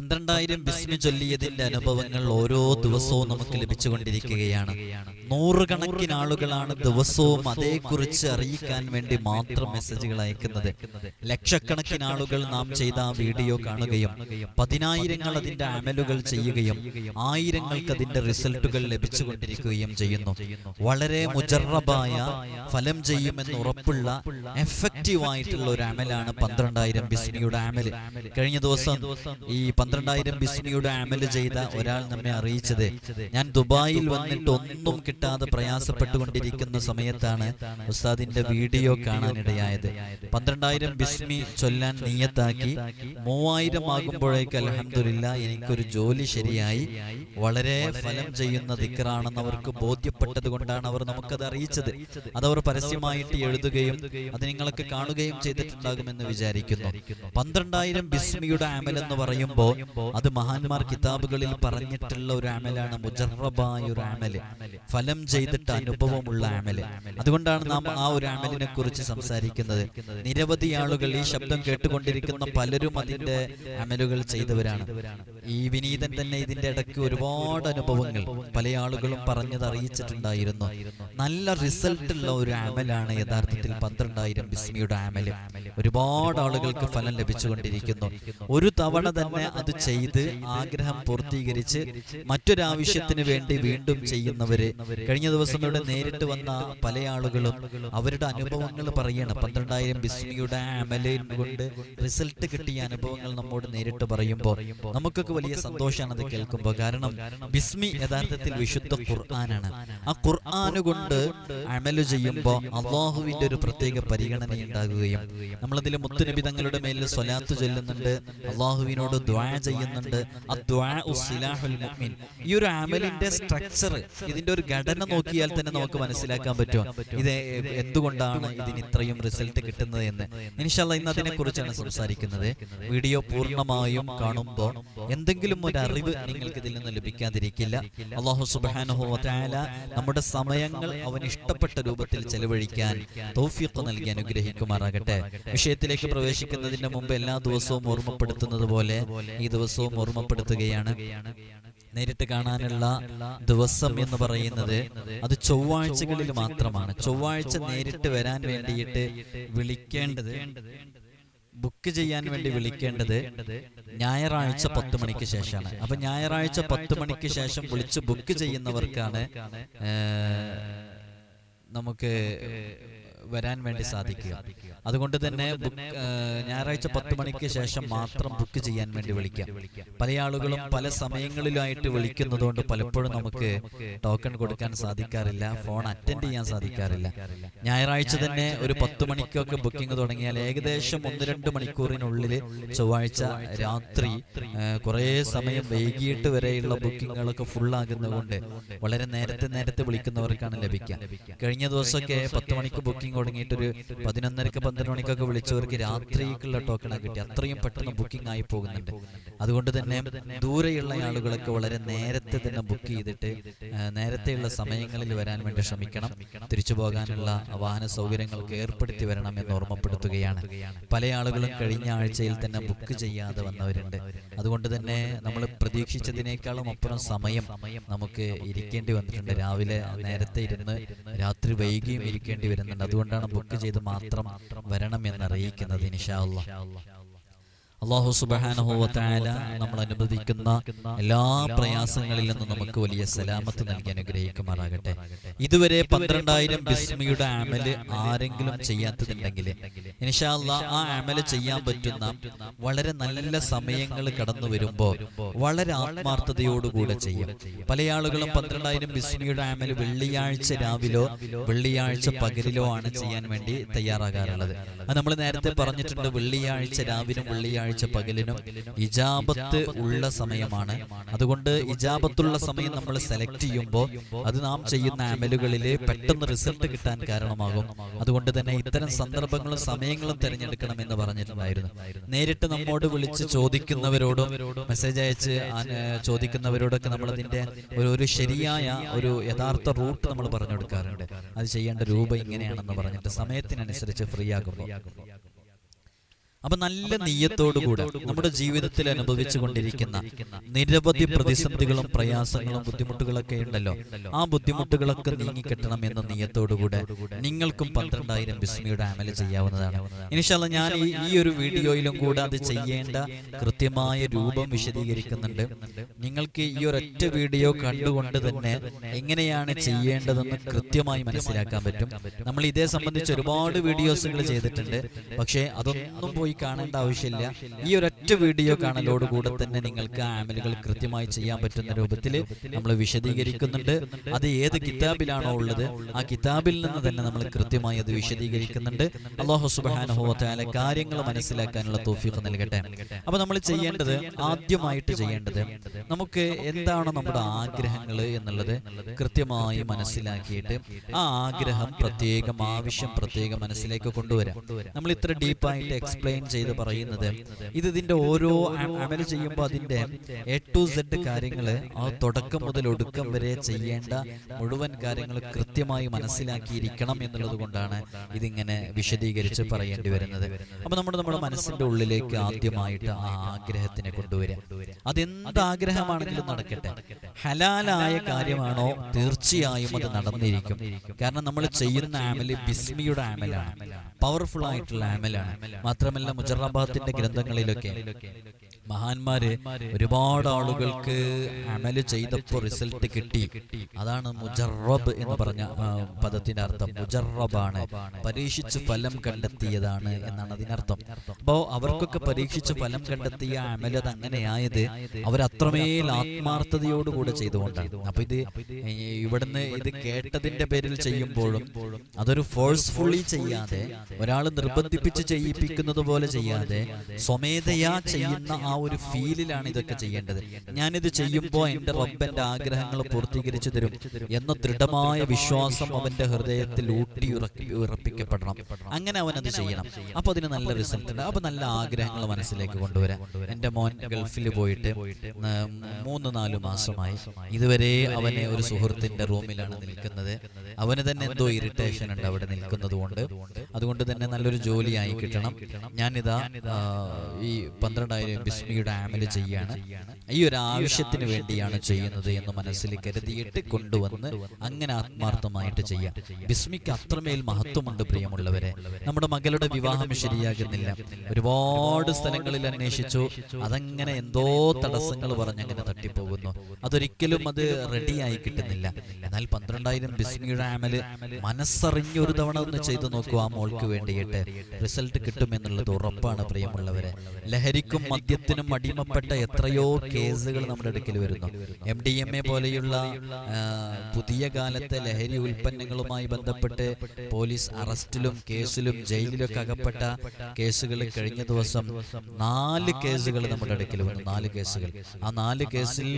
പന്ത്രണ്ടായിരം ബിസ്മി ചൊല്ലിയതിന്റെ അനുഭവങ്ങൾ ഓരോ ദിവസവും നമുക്ക് ലഭിച്ചുകൊണ്ടിരിക്കുകയാണ്. നൂറുകണക്കിന് ആളുകളാണ് ദിവസവും അതേക്കുറിച്ച് അറിയിക്കാൻ വേണ്ടി മാത്രം മെസ്സേജുകൾ അയക്കുന്നത്. ലക്ഷക്കണക്കിന് ആളുകൾ നാം ചെയ്ത ആ വീഡിയോ കാണുകയും പതിനായിരങ്ങൾ അതിന്റെ അമലുകൾ ചെയ്യുകയും ആയിരങ്ങൾക്ക് അതിന്റെ റിസൾട്ടുകൾ ലഭിച്ചുകൊണ്ടിരിക്കുകയും ചെയ്യുന്നു. വളരെ മുജറബായ ഫലം ചെയ്യുമെന്ന് ഉറപ്പുള്ള എഫക്റ്റീവ് ആയിട്ടുള്ള ഒരു അമലാണ് പന്ത്രണ്ടായിരം ബിസ്മിയുടെ അമൽ. കഴിഞ്ഞ ദിവസം ഈ പന്ത്രണ്ടായിരം ബിസ്മിയുടെ അമൽ ചെയ്ത ഒരാൾ നമ്മെ അറിയിച്ചത്. ഞാൻ ദുബായിൽ വന്നിട്ട് ഒന്നും കിട്ടാതെ പ്രയാസപ്പെട്ടുകൊണ്ടിരിക്കുന്ന സമയത്താണ് ഉസ്താദിന്റെ വീഡിയോ കാണാനിടയായത്. പന്ത്രണ്ടായിരം ബിസ്മി ചൊല്ലാൻ നീയത്താക്കി മൂവായിരം ആകുമ്പോഴേക്ക് അലഹമില്ല എനിക്കൊരു ജോലി ശരിയായി. വളരെ ഫലം ചെയ്യുന്ന ദിക്കറാണെന്ന് അവർക്ക് ബോധ്യപ്പെട്ടത് കൊണ്ടാണ് അവർ നമുക്കത് അറിയിച്ചത്. അതവർ പരസ്യമായിട്ട് എഴുതുകയും അത് നിങ്ങളൊക്കെ കാണുകയും ചെയ്തിട്ടുണ്ടാകുമെന്ന് വിചാരിക്കുന്നു. പന്ത്രണ്ടായിരം ബിസ്മിയുടെ ആമൽ എന്ന് പറയുമ്പോൾ അത് മഹാന്മാർ കിതാബുകളിൽ പറഞ്ഞിട്ടുള്ള ഒരു അമലാണ് മുജറബായ ഒരു അമൽ. ഫലം ചെയ്തിട്ട് അനുഭവമുള്ള അമൽ. അതുകൊണ്ടാണ് നാം ആ ഒരു അമലിനെ കുറിച്ച് സംസാരിക്കുന്നത്. നിരവധി ആളുകൾ ഈ ശബ്ദം കേട്ടുകൊണ്ടിരിക്കുന്ന പലരും അതിന്റെ അമലുകൾ ചെയ്തവരാണ്. ഈ വിനീതൻ തന്നെ ഇതിന്റെ ഇടയ്ക്ക് ഒരുപാട് അനുഭവങ്ങൾ പല ആളുകളും പറഞ്ഞത് അറിയിച്ചിട്ടുണ്ടായിരുന്നു. നല്ല റിസൾട്ട് ഉള്ള ഒരു അമലാണ് യഥാർത്ഥത്തിൽ പന്ത്രണ്ടായിരം ബിസ്മിയുടെ അമൽ. ഒരുപാട് ആളുകൾക്ക് ഫലം ലഭിച്ചുകൊണ്ടിരിക്കുന്നു. ഒരു തവണ തന്നെ അത് ചെയ്ത് ആഗ്രഹം പൂർത്തീകരിച്ച് മറ്റൊരാവശ്യത്തിന് വേണ്ടി വീണ്ടും ചെയ്യുന്നവര്. കഴിഞ്ഞ ദിവസം ഇവിടെ നേരിട്ട് വന്ന പല ആളുകളും അവരുടെ അനുഭവങ്ങൾ പറയണം പന്ത്രണ്ടായിരം ബിസ്മിയുടെ അമൽ കൊണ്ട് റിസൾട്ട് കിട്ടിയ അനുഭവങ്ങൾ നമ്മോട് നേരിട്ട് പറയുമ്പോൾ നമുക്കൊക്കെ വലിയ സന്തോഷമാണ് അത് കേൾക്കുമ്പോൾ. കാരണം ബിസ്മി യഥാർത്ഥത്തിൽ വിശുദ്ധ ഖുർആനാണ്. ആ ഖുർആന് കൊണ്ട് അമൽ ചെയ്യുമ്പോൾ അള്ളാഹുവിന്റെ ഒരു പ്രത്യേക പരിഗണന ഉണ്ടാകുകയും നമ്മളതിൽ മുത്തുനബി തങ്ങളുടെ മേലിൽ സ്വലാത്ത് ചൊല്ലുന്നുണ്ട്. അള്ളാഹുവിനോട് ദ്വാ ചെയ്യുന്നുണ്ട്. ഈ ഒരു ആമലിന്റെ സ്ട്രക്ചർ ഇതിന്റെ ഒരു ഘടന നോക്കിയാൽ തന്നെ നമുക്ക് മനസ്സിലാക്കാൻ പറ്റും. ഇത് എന്തുകൊണ്ടാണ് ഇതിന് ഇത്രയും റിസൾട്ട് കിട്ടുന്നത് എന്ന്? ഇൻഷാല്ല ഇന്ന് അതിനെ കുറിച്ചാണ് സംസാരിക്കുന്നത്. വീഡിയോ പൂർണമായും കാണുമ്പോൾ എന്തെങ്കിലും ഒരു അറിവ് നിങ്ങൾക്ക് ഇതിൽ നിന്ന് ലഭിക്കാതിരിക്കില്ല. അള്ളാഹു സുബാനുഹോല നമ്മുടെ സമയങ്ങൾ അവൻ ഇഷ്ടപ്പെട്ട രൂപത്തിൽ ചെലവഴിക്കാൻ തൗഫീഖ് നൽകി അനുഗ്രഹിക്കുമാറാകട്ടെ. വിഷയത്തിലേക്ക് പ്രവേശിക്കുന്നതിന് മുമ്പ് എല്ലാ ദിവസവും ഓർമ്മപ്പെടുത്തുന്നത് പോലെ ഈ ദിവസവും ഓർമ്മപ്പെടുത്തുകയാണ്. നേരിട്ട് കാണാനുള്ള ദിവസം എന്ന് പറയുന്നത് അത് ചൊവ്വാഴ്ചകളിൽ മാത്രമാണ്. ചൊവ്വാഴ്ച നേരിട്ട് വരാൻ വേണ്ടിയിട്ട് വിളിക്കേണ്ടത് ബുക്ക് ചെയ്യാൻ വേണ്ടി വിളിക്കേണ്ടത് ഞായറാഴ്ച പത്ത് മണിക്ക് ശേഷമാണ്. അപ്പൊ ഞായറാഴ്ച പത്ത് മണിക്ക് ശേഷം വിളിച്ച് ബുക്ക് ചെയ്യുന്നവർക്കാണ് നമുക്ക് വരാൻ വേണ്ടി സാധിക്കുക. അതുകൊണ്ട് തന്നെ ഞായറാഴ്ച പത്ത് മണിക്ക് ശേഷം മാത്രം ബുക്ക് ചെയ്യാൻ വേണ്ടി വിളിക്കാം. പല ആളുകളും പല സമയങ്ങളിലായിട്ട് വിളിക്കുന്നതുകൊണ്ട് പലപ്പോഴും നമുക്ക് ടോക്കൺ കൊടുക്കാൻ സാധിക്കാറില്ല ഫോൺ അറ്റൻഡ് ചെയ്യാൻ സാധിക്കാറില്ല. ഞായറാഴ്ച തന്നെ ഒരു പത്ത് മണിക്കൊക്കെ ബുക്കിംഗ് തുടങ്ങിയാൽ ഏകദേശം ഒന്ന് രണ്ട് മണിക്കൂറിനുള്ളിൽ ചൊവ്വാഴ്ച രാത്രി കുറേ സമയം വൈകിട്ട് വരെയുള്ള ബുക്കിങ്ങുകളൊക്കെ ഫുള്ളാകുന്നതുകൊണ്ട് വളരെ നേരത്തെ നേരത്തെ വിളിക്കുന്നവർക്കാണ് ലഭിക്കുക. കഴിഞ്ഞ ദിവസമൊക്കെ പത്ത് മണിക്ക് ബുക്കിംഗ് തുടങ്ങിയിട്ട് ഒരു പതിനൊന്നരക്ക് പന്ത്രണ്ട് മണിക്കൊക്കെ വിളിച്ചവർക്ക് രാത്രിക്കുള്ള ടോക്കൺ കിട്ടി. അത്രയും പെട്ടെന്ന് ബുക്കിംഗ് ആയി പോകുന്നുണ്ട്. അതുകൊണ്ട് തന്നെ ദൂരെയുള്ള ആളുകളൊക്കെ വളരെ നേരത്തെ തന്നെ ബുക്ക് ചെയ്തിട്ട് നേരത്തെയുള്ള സമയങ്ങളിൽ വരാൻ വേണ്ടി ശ്രമിക്കണം. തിരിച്ചു പോകാനുള്ള വാഹന സൗകര്യങ്ങൾക്ക് ഏർപ്പെടുത്തി വരണം എന്ന് ഓർമ്മപ്പെടുത്തുകയാണ്. പല ആളുകളും കഴിഞ്ഞ ആഴ്ചയിൽ തന്നെ ബുക്ക് ചെയ്യാതെ വന്നവരുണ്ട്. അതുകൊണ്ട് തന്നെ നമ്മൾ പ്രതീക്ഷിച്ചതിനേക്കാളും അപ്പുറം സമയം നമുക്ക് ഇരിക്കേണ്ടി വന്നിട്ടുണ്ട്. രാവിലെ നേരത്തെ ഇരുന്ന് രാത്രി വൈകിയും ഇരിക്കേണ്ടി വരുന്നുണ്ട്. അതുകൊണ്ടാണ് ബുക്ക് ചെയ്ത് മാത്രം വരണം എന്ന് അറിയിക്കുന്നത് ഇൻഷാ അല്ലാ. അള്ളാഹു സുബാനുഭവത്തായ നമ്മൾ അനുവദിക്കുന്ന എല്ലാ പ്രയാസങ്ങളിൽ നിന്നും നമുക്ക് വലിയ സലാമത്ത് നൽകി അനുഗ്രഹിക്കുമാറാകട്ടെ. ഇതുവരെ പന്ത്രണ്ടായിരം ബിസ്മിയുടെ അമൽ ആരെങ്കിലും ചെയ്യാത്തതുണ്ടെങ്കിൽ ഇൻഷാല്ല ആ അമൽ ചെയ്യാൻ പറ്റുന്ന വളരെ നല്ല സമയങ്ങൾ കടന്നു വരുമ്പോൾ വളരെ ആത്മാർത്ഥതയോടുകൂടെ ചെയ്യും. പല ആളുകളും പന്ത്രണ്ടായിരം ബിസ്മിയുടെ അമൽ വെള്ളിയാഴ്ച രാവിലോ വെള്ളിയാഴ്ച പകലിലോ ആണ് ചെയ്യാൻ വേണ്ടി തയ്യാറാകാറുള്ളത്. അത് നമ്മൾ നേരത്തെ പറഞ്ഞിട്ടുണ്ട് വെള്ളിയാഴ്ച രാവിലും വെള്ളിയാഴ്ച വെള്ളിയാഴ്ച പകലിനും ഇജാബത്ത് ഉള്ള സമയമാണ്. അതുകൊണ്ട് ഇജാബത്തുള്ള സമയം നമ്മൾ സെലക്ട് ചെയ്യുമ്പോൾ അത് നാം ചെയ്യുന്ന അമലുകളിൽ പെട്ടെന്ന് റിസൾട്ട് കിട്ടാൻ കാരണമാകും. അതുകൊണ്ട് തന്നെ ഇത്തരം സന്ദർഭങ്ങളും സമയങ്ങളും തിരഞ്ഞെടുക്കണം എന്ന് പറഞ്ഞിട്ടുണ്ടായിരുന്നു നേരിട്ട് നമ്മോട് വിളിച്ച് ചോദിക്കുന്നവരോടും മെസ്സേജ് അയച്ച് ചോദിക്കുന്നവരോടൊക്കെ നമ്മൾ അതിന്റെ ഒരു ഒരു ശരിയായ ഒരു യഥാർത്ഥ റൂട്ട് നമ്മൾ പറഞ്ഞു കൊടുക്കാറുണ്ട് അത് ചെയ്യേണ്ട രൂപ ഇങ്ങനെയാണെന്ന് പറഞ്ഞിട്ട് സമയത്തിനനുസരിച്ച് ഫ്രീ ആകുമ്പോൾ. അപ്പൊ നല്ല നീയത്തോടുകൂടെ നമ്മുടെ ജീവിതത്തിൽ അനുഭവിച്ചു കൊണ്ടിരിക്കുന്ന നിരവധി പ്രതിസന്ധികളും പ്രയാസങ്ങളും ബുദ്ധിമുട്ടുകളൊക്കെ ഉണ്ടല്ലോ. ആ ബുദ്ധിമുട്ടുകളൊക്കെ നീങ്ങിക്കിട്ടണം എന്ന നീയത്തോടുകൂടെ നിങ്ങൾക്കും പന്ത്രണ്ടായിരം ബിസ്മിയുടെ അമല ചെയ്യാവുന്നതാണ്. ഇനിഷല്ല ഞാൻ ഈ ഒരു വീഡിയോയിലും കൂടെ അത് ചെയ്യേണ്ട കൃത്യമായ രൂപം വിശദീകരിക്കുന്നുണ്ട്. നിങ്ങൾക്ക് ഈ ഒരൊറ്റ വീഡിയോ കണ്ടുകൊണ്ട് തന്നെ എങ്ങനെയാണ് ചെയ്യേണ്ടതെന്ന് കൃത്യമായി മനസ്സിലാക്കാൻ പറ്റും. നമ്മൾ ഇതേ സംബന്ധിച്ച് ഒരുപാട് വീഡിയോസുകൾ ചെയ്തിട്ടുണ്ട്. പക്ഷേ അതൊന്നും പോയി കാണേണ്ട ആവശ്യമില്ല. ഈ ഒരൊറ്റ വീഡിയോ കാണലോടുകൂടെ തന്നെ നിങ്ങൾക്ക് ആമലുകൾ കൃത്യമായി ചെയ്യാൻ പറ്റുന്ന രൂപത്തിൽ നമ്മൾ വിശദീകരിക്കുന്നുണ്ട്. അത് ഏത് കിതാബിലാണോ ഉള്ളത്? ആ കിതാബിൽ നിന്ന് തന്നെ നമ്മൾ കൃത്യമായി അത് വിശദീകരിക്കുന്നുണ്ട്. അള്ളാഹു സുബാനുഭവത്തായ കാര്യങ്ങൾ മനസ്സിലാക്കാനുള്ള തോഫീഖ് നൽകട്ടെ. അപ്പൊ നമ്മൾ ചെയ്യേണ്ടത് ആദ്യമായിട്ട് ചെയ്യേണ്ടത് നമുക്ക് എന്താണ് നമ്മുടെ ആഗ്രഹങ്ങൾ എന്നുള്ളത് കൃത്യമായി മനസ്സിലാക്കിയിട്ട് ആ ആഗ്രഹം പ്രത്യേകം ആവശ്യം പ്രത്യേകം മനസ്സിലേക്ക് കൊണ്ടുവരാം. നമ്മൾ ഇത്ര ഡീപ്പായിട്ട് എക്സ്പ്ലെയിൻ ചെയ്ത് പറയുന്നത് ഇത് ഇതിന്റെ ഓരോ അമൽ ചെയ്യുമ്പോൾ അതിന്റെ എ ടു സെഡ് കാര്യങ്ങൾ ആ തുടക്കം മുതൽ ഒടുക്കം വരെ ചെയ്യേണ്ട മുഴുവൻ കാര്യങ്ങൾ കൃത്യമായി മനസ്സിലാക്കിയിരിക്കണം എന്നുള്ളത് കൊണ്ടാണ് ഇതിങ്ങനെ വിശദീകരിച്ച് പറയേണ്ടി വരുന്നത്. അപ്പൊ നമ്മുടെ നമ്മുടെ മനസ്സിന്റെ ഉള്ളിലേക്ക് ആദ്യമായിട്ട് ആ ആഗ്രഹത്തിനെ കൊണ്ടുവരാം അതെന്ത് ആഗ്രഹമാണെങ്കിലും നടക്കട്ടെ. ഹലാലായ കാര്യമാണോ തീർച്ചയായും അത് നടന്നിരിക്കും. കാരണം നമ്മൾ ചെയ്യുന്ന ആമൽ ബിസ്മിയുടെ ആമലാണ്. പവർഫുൾ ആയിട്ടുള്ള ആമലാണ്. മാത്രമല്ല മുജറാബാത്തിന്റെ ഗ്രന്ഥങ്ങളിലൊക്കെ മഹാന്മാര് ഒരുപാട് ആളുകൾക്ക് അമൽ ചെയ്തപ്പോ റിസൾട്ട് കിട്ടി. അതാണ് മുജറബ് എന്ന് പറഞ്ഞ പദത്തിന്റെ അർത്ഥം. മുജറബാണ്. പരീക്ഷിച്ച് ഫലം കണ്ടെത്തിയതാണ് എന്നാണ് അതിനർത്ഥം അപ്പോ അവർക്കൊക്കെ പരീക്ഷിച്ച് ഫലം കണ്ടെത്തിയ അമൽ അത് അങ്ങനെയായത് അവരത്രമേൽ ആത്മാർത്ഥതയോടുകൂടെ ചെയ്തുകൊണ്ടാണ്. അപ്പൊ ഇത് ഇവിടുന്ന് ഇത് കേട്ടതിന്റെ പേരിൽ ചെയ്യുമ്പോഴും അതൊരു ഫോഴ്സ്ഫുള്ളി ചെയ്യാതെ ഒരാൾ നിർബന്ധിപ്പിച്ച് ചെയ്യിപ്പിക്കുന്നത് പോലെ ചെയ്യാതെ സ്വമേധയാ ചെയ്യുന്ന ആ ഒരു ഫീലിലാണ് ഇതൊക്കെ ചെയ്യേണ്ടത്. ഞാനിത് ചെയ്യുമ്പോൾ എന്റെ റബ്ബന്റെ ആഗ്രഹങ്ങൾ പൂർത്തീകരിച്ചു തരും. എന്ന ദൃഢമായ വിശ്വാസം അവന്റെ ഹൃദയത്തിൽ ഊട്ടി ഉറക്കി ഉറപ്പിക്കപ്പെടണം. അങ്ങനെ അവൻ അത് ചെയ്യണം. അപ്പോൾ അതിന് നല്ല റിസൾട്ട് ഉണ്ട്. അപ്പോൾ നല്ല ആഗ്രഹങ്ങൾ മനസ്സിലേക്ക് കൊണ്ടുവരാം. എന്റെ മോൻ ഗൾഫിൽ പോയിട്ട് മൂന്ന് നാല് മാസമായി ഇതുവരെ അവനെ ഒരു സുഹൃത്തിന്റെ റൂമിലാണ് നിൽക്കുന്നത്. അവന് തന്നെ എന്തോ ഇറിറ്റേഷൻ ഉണ്ട് അവിടെ നിൽക്കുന്നത് കൊണ്ട് അതുകൊണ്ട് തന്നെ നല്ലൊരു ജോലിയായി കിട്ടണം. ഞാനിതാ ഈ പന്ത്രണ്ടായിരം ബിസ്മിയുടെ ആമൽ ചെയ്യാണ്. ഈ ഒരു ആവശ്യത്തിന് വേണ്ടിയാണ് ചെയ്യുന്നത് എന്ന് മനസ്സിൽ കരുതിയിട്ട് കൊണ്ടുവന്ന് അങ്ങനെ ആത്മാർത്ഥമായിട്ട് ചെയ്യാം. ബിസ്മിക്ക് അത്രമേൽ മഹത്വമുണ്ട് പ്രിയമുള്ളവരെ. നമ്മുടെ മകളുടെ വിവാഹം ശരിയാകുന്നില്ല. ഒരുപാട് സ്ഥലങ്ങളിൽ അന്വേഷിച്ചു. അതങ്ങനെ എന്തോ തടസ്സങ്ങൾ പറഞ്ഞ് അങ്ങനെ തട്ടിപ്പോകുന്നു. അതൊരിക്കലും അത് റെഡിയായി കിട്ടുന്നില്ല. എന്നാൽ പന്ത്രണ്ടായിരം ബിസ്മിയുടെ ആമൽ മനസ്സറിഞ്ഞൊരു തവണ ഒന്ന് ചെയ്തു നോക്കൂ ആ മോൾക്ക് വേണ്ടിയിട്ട്. റിസൾട്ട് കിട്ടുമെന്നുള്ളത് ഉറപ്പാണ് പ്രിയമുള്ളവരെ. ലഹരിക്കും മദ്യത്തിനും അടിമപ്പെട്ട എത്രയോ കേസുകൾ നമ്മുടെ അടുക്കൽ വരുന്നു. എം ഡി എം എ പോലെയുള്ള പുതിയ കാലത്തെ ലഹരി ഉൽപ്പന്നങ്ങളുമായി ബന്ധപ്പെട്ട് പോലീസ് അറസ്റ്റിലും കേസിലും ജയിലിലൊക്കെ അകപ്പെട്ട കേസുകൾ കഴിഞ്ഞ ദിവസം നാല് കേസുകൾ നമ്മുടെ അടുക്കൽ വന്നു. നാല് കേസുകൾ. ആ നാല് കേസിൽ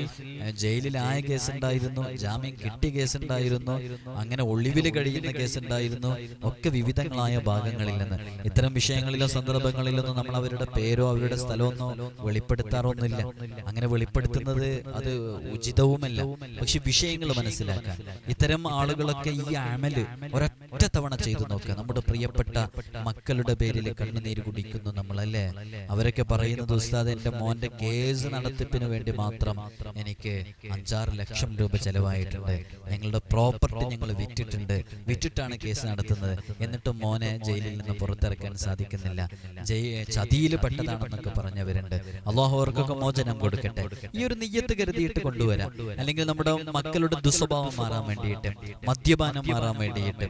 ജയിലിലായ ജയിലിലായ കേസുണ്ടായിരുന്നു ജാമ്യം കിട്ടിയ കേസുണ്ടായിരുന്നു അങ്ങനെ ഒളിവിൽ കഴിയുന്ന കേസുണ്ടായിരുന്നു ഒക്കെ വിവിധങ്ങളായ ഭാഗങ്ങളിൽ നിന്ന്. ഇത്തരം വിഷയങ്ങളിലോ സന്ദർഭങ്ങളിലൊന്നും നമ്മൾ അവരുടെ പേരോ അവരുടെ സ്ഥലമൊന്നോ വെളിപ്പെടുത്താറൊന്നുമില്ല. അങ്ങനെ വെളിപ്പെടുത്തുന്നത് അത് ഉചിതവുമല്ല. പക്ഷെ വിഷയങ്ങൾ മനസ്സിലാക്കാൻ ഇത്തരം ആളുകളൊക്കെ ഈ ആമൽ ഒരൊറ്റ തവണ ചെയ്തു നോക്കുക. നമ്മുടെ പ്രിയപ്പെട്ട മക്കളുടെ പേരിൽ കണ്ണുനീര് കുടിക്കുന്നു നമ്മളല്ലേ? അവരൊക്കെ പറയുന്നത് ഉസ്താദ് എന്റെ മോന്റെ കേസ് നടത്തിപ്പിന് വേണ്ടി മാത്രം എനിക്ക് അഞ്ചാറ് ലക്ഷം രൂപ ചെലവായിട്ടുണ്ട്. ഞങ്ങളുടെ പ്രോപ്പർട്ടി ഞങ്ങൾ വിറ്റിട്ടുണ്ട്. വിറ്റിട്ടാണ് കേസ് നടത്തുന്നത്. എന്നിട്ടും മോനെ ജയിലിൽ നിന്ന് പുറത്തിറക്കാൻ സാധിക്കുന്നില്ല. ജയ ചതിയിൽ പെട്ടതാണെന്നൊക്കെ പറഞ്ഞവരുണ്ട്. അള്ളാഹു അവർക്കൊക്കെ മോചനം കൊടുക്കട്ടെ. ഈ ഒരു നെയ്യത്ത് കരുതിയിട്ട് കൊണ്ടുവരാം. അല്ലെങ്കിൽ നമ്മുടെ മക്കളുടെ ദുസ്വഭാവം മാറാൻ വേണ്ടിയിട്ട് മദ്യപാനം മാറാൻ വേണ്ടിയിട്ട്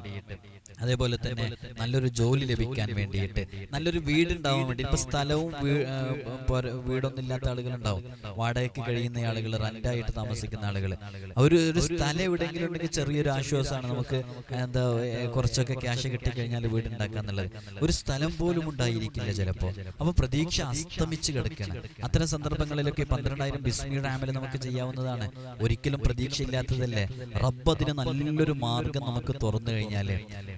അതേപോലെ തന്നെ നല്ലൊരു ജോലി ലഭിക്കാൻ വേണ്ടിയിട്ട് നല്ലൊരു വീടുണ്ടാവാൻ വേണ്ടി ഇപ്പൊ സ്ഥലവും വീടൊന്നും ഇല്ലാത്ത ആളുകൾ ഉണ്ടാവും വാടകയ്ക്ക് കഴിയുന്ന ആളുകൾ റെന്റായിട്ട് താമസിക്കുന്ന ആളുകൾ അവർ ഒരു സ്ഥലം എവിടെയെങ്കിലും ഉണ്ടെങ്കിൽ ചെറിയൊരു ആശ്വാസമാണ് നമുക്ക് എന്താ കുറച്ചൊക്കെ ക്യാഷ് കിട്ടിക്കഴിഞ്ഞാൽ വീടുണ്ടാക്കാന്നുള്ളത് ഒരു സ്ഥലം പോലും ഉണ്ടായിരിക്കില്ല ചിലപ്പോൾ അപ്പൊ പ്രതീക്ഷ അസ്തമിച്ച് കിടക്കണം. അത്തരം സന്ദർഭങ്ങളിലൊക്കെ പന്ത്രണ്ടായിരം ബിസ്മിയുടെ ആമൽ നമുക്ക് ചെയ്യാവുന്നതാണ്. ഒരിക്കലും പ്രതീക്ഷയില്ലാത്തതല്ലേ. റബ്ബ് അതിന് നല്ലൊരു മാർഗം നമുക്ക് തുറന്നു കഴിഞ്ഞാൽ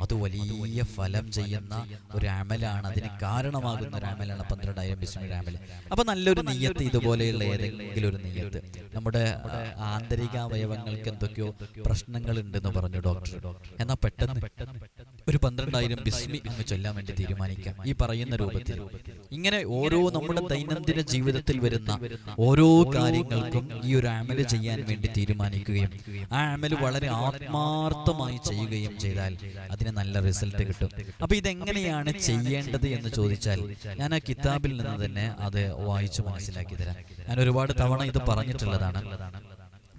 അത് വലിയ ഫലം ചെയ്യുന്ന ഒരു അമലാണ്. അതിന് കാരണമാകുന്ന ഒരു അമലാണ്. പന്ത്രണ്ടായിരം ബിസ്മിയുടെ അമൽ. അപ്പൊ നല്ലൊരു നെയ്യത്ത് ഇതുപോലെയുള്ള ഏതെങ്കിലും ഒരു നെയ്യത്ത് നമ്മുടെ ആന്തരിക അവയവങ്ങൾക്ക് എന്തൊക്കെയോ പ്രശ്നങ്ങൾ ഉണ്ടെന്ന് പറഞ്ഞു ഡോക്ടർ. എന്നാൽ പെട്ടെന്ന് ഒരു പന്ത്രണ്ടായിരം ബിസ്മി എന്ന് ചൊല്ലാൻ വേണ്ടി തീരുമാനിക്കാം. ഈ പറയുന്ന രൂപത്തിൽ. ഇങ്ങനെ ഓരോ നമ്മുടെ ദൈനംദിന ജീവിതത്തിൽ വരുന്ന ഓരോ കാര്യങ്ങൾക്കും ഈ ഒരു അമൽ ചെയ്യാൻ വേണ്ടി തീരുമാനിക്കുകയും ആ അമൽ വളരെ ആത്മാർത്ഥമായി ചെയ്യുകയും ചെയ്താൽ അതിന് നല്ല റിസൾട്ട് കിട്ടും. അപ്പൊ ഇതെങ്ങനെയാണ് ചെയ്യേണ്ടത് എന്ന് ചോദിച്ചാൽ ഞാൻ ആ കിതാബിൽ നിന്ന് തന്നെ അത് വായിച്ചു മനസ്സിലാക്കി തരാം. ഞാൻ ഒരുപാട് തവണ ഇത് പറഞ്ഞിട്ടുള്ളതാണ്.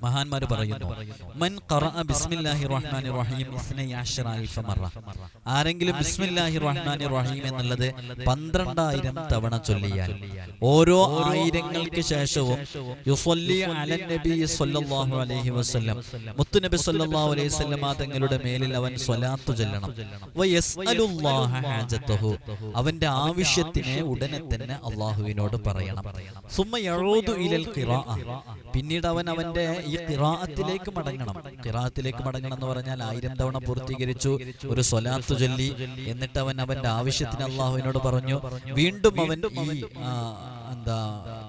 മഹാന്മാർ പറയുന്നു മൻ ബിസ്മില്ലാഹി റഹ്മാനി റഹീം ആരെങ്കിലും ബിസ്മില്ലാഹി റഹ്മാനി റഹീം എന്നുള്ളത് പന്ത്രണ്ടായിരം തവണ ചൊല്ലിയാൽ ഓരോ ആയിരങ്ങൾക്ക് ശേഷവും അലൈഹി വസല്ലം. മുത്തുനബി സല്ലല്ലാഹു അലൈഹി വസല്ലമ തങ്ങളുടെ മേലിൽ അവൻ സ്വലാത്തു ചൊല്ലണം. അവന്റെ ആവശ്യത്തിനെ ഉടനെ തന്നെ അള്ളാഹുവിനോട് പറയണം. പിന്നീട് അവൻ അവന്റെ ഈ ഖിറാഅത്തിലേക്ക് മടങ്ങണം. ഖിറാഅത്തിലേക്ക് മടങ്ങണം എന്ന് പറഞ്ഞാൽ ആയിരം തവണ പൂർത്തീകരിച്ചു. ഒരു സ്വലാത്ത് ചൊല്ലി. എന്നിട്ട് അവൻ അവന്റെ ആവശ്യത്തിന് അള്ളാഹുവിനോട് പറഞ്ഞു വീണ്ടും അവൻ ഈ എന്താ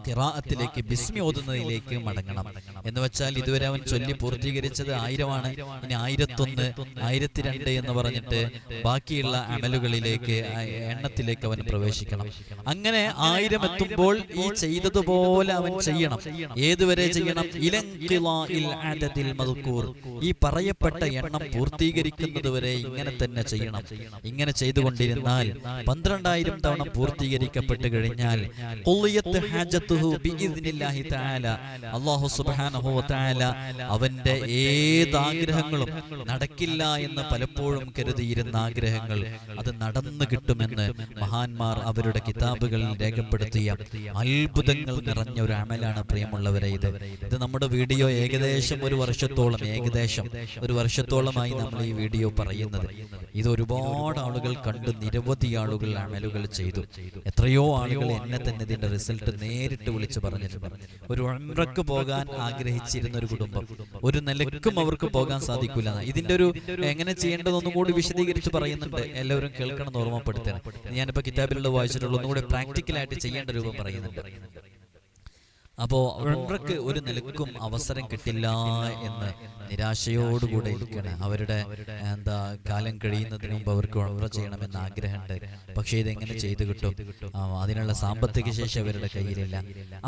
ഖിറാഅത്തിലേക്ക് ബിസ്മി ഓതുന്നതിലേക്ക് മടങ്ങണം. എന്ന് വെച്ചാൽ ഇതുവരെ അവൻ ചൊല്ലി പൂർത്തീകരിച്ചത് ആയിരമാണ്. ഇനി ആയിരത്തൊന്ന് ആയിരത്തി രണ്ട് എന്ന് പറഞ്ഞിട്ട് ബാക്കിയുള്ള അമലുകളിലേക്ക് എണ്ണത്തിലേക്ക് അവൻ പ്രവേശിക്കണം. അങ്ങനെ ആയിരം എത്തുമ്പോൾ ഈ ചെയ്തതുപോലെ അവൻ ചെയ്യണം. ഏതുവരെ ചെയ്യണം? ഈ പറയപ്പെട്ട എണ്ണം പൂർത്തീകരിക്കുന്നത് വരെ ഇങ്ങനെ തന്നെ ചെയ്യണം. ഇങ്ങനെ ചെയ്തുകൊണ്ടിരുന്നാൽ പന്ത്രണ്ടായിരം തവണ പൂർത്തീകരിക്കപ്പെട്ട് കഴിഞ്ഞാൽ ഖുളിയത്ത് ഹാജത്തുഹു ബിഇദ്നില്ലാഹി തആല. അല്ലാഹു സുബ്ഹാനഹു വ തആല അവന്റെ ഏത് ആഗ്രഹങ്ങളും നടക്കില്ല എന്ന് പലപ്പോഴും കരുതിയിരുന്ന ആഗ്രഹങ്ങൾ അത് നടന്നു കിട്ടുമെന്ന് മഹാന്മാർ അവരുടെ കിതാബുകളിൽ രേഖപ്പെടുത്തിയ അത്ഭുതങ്ങൾ നിറഞ്ഞ ഒരു അമലാണ് പ്രിയമുള്ളവരെ ഇത്. ഇത് നമ്മുടെ വീഡിയോ ഏകദേശം ഒരു വർഷത്തോളം ഏകദേശം ഒരു വർഷത്തോളമായി നമ്മൾ ഈ വീഡിയോ പറയുന്നത്. ഇത് ഒരുപാട് ആളുകൾ കണ്ട് നിരവധി ആളുകൾ അമലുകൾ ചെയ്തു. എത്രയോ ആളുകൾ എന്നെ തന്നെ ഇതിന്റെ റിസൾട്ട് നേരിട്ട് വിളിച്ചു പറഞ്ഞിട്ടുണ്ട് ഒരു ഉംറക്ക് പോകാൻ ആഗ്രഹിച്ചിരുന്ന ഒരു കുടുംബം. ഒരു നിലക്കും അവർക്ക് പോകാൻ സാധിക്കില്ല. ഇതിന്റെ ഒരു എങ്ങനെ ചെയ്യേണ്ടതൊന്നും കൂടി വിശദീകരിച്ച് പറയുന്നുണ്ട്. എല്ലാവരും കേൾക്കണം എന്ന് ഓർമ്മപ്പെടുത്തണം ഞാനിപ്പോ കിതാബിലുള്ള വായിച്ചിട്ടുള്ള ഒന്നുകൂടി പ്രാക്ടിക്കലായിട്ട് ചെയ്യേണ്ട രൂപം പറയുന്നുണ്ട്. അപ്പോ ഉംറക്ക് ഒരു നിലക്കും അവസരം കിട്ടില്ല എന്ന് നിരാശയോടുകൂടെ ഇരിക്കണം അവരുടെ എന്താ കാലം കഴിയുന്നതിന് മുമ്പ് അവർക്ക് ഉംറ ചെയ്യണമെന്ന് ആഗ്രഹമുണ്ട്. പക്ഷേ ഇതെങ്ങനെ ചെയ്തു കിട്ടും? അതിനുള്ള സാമ്പത്തിക ശേഷി അവരുടെ കയ്യിലില്ല.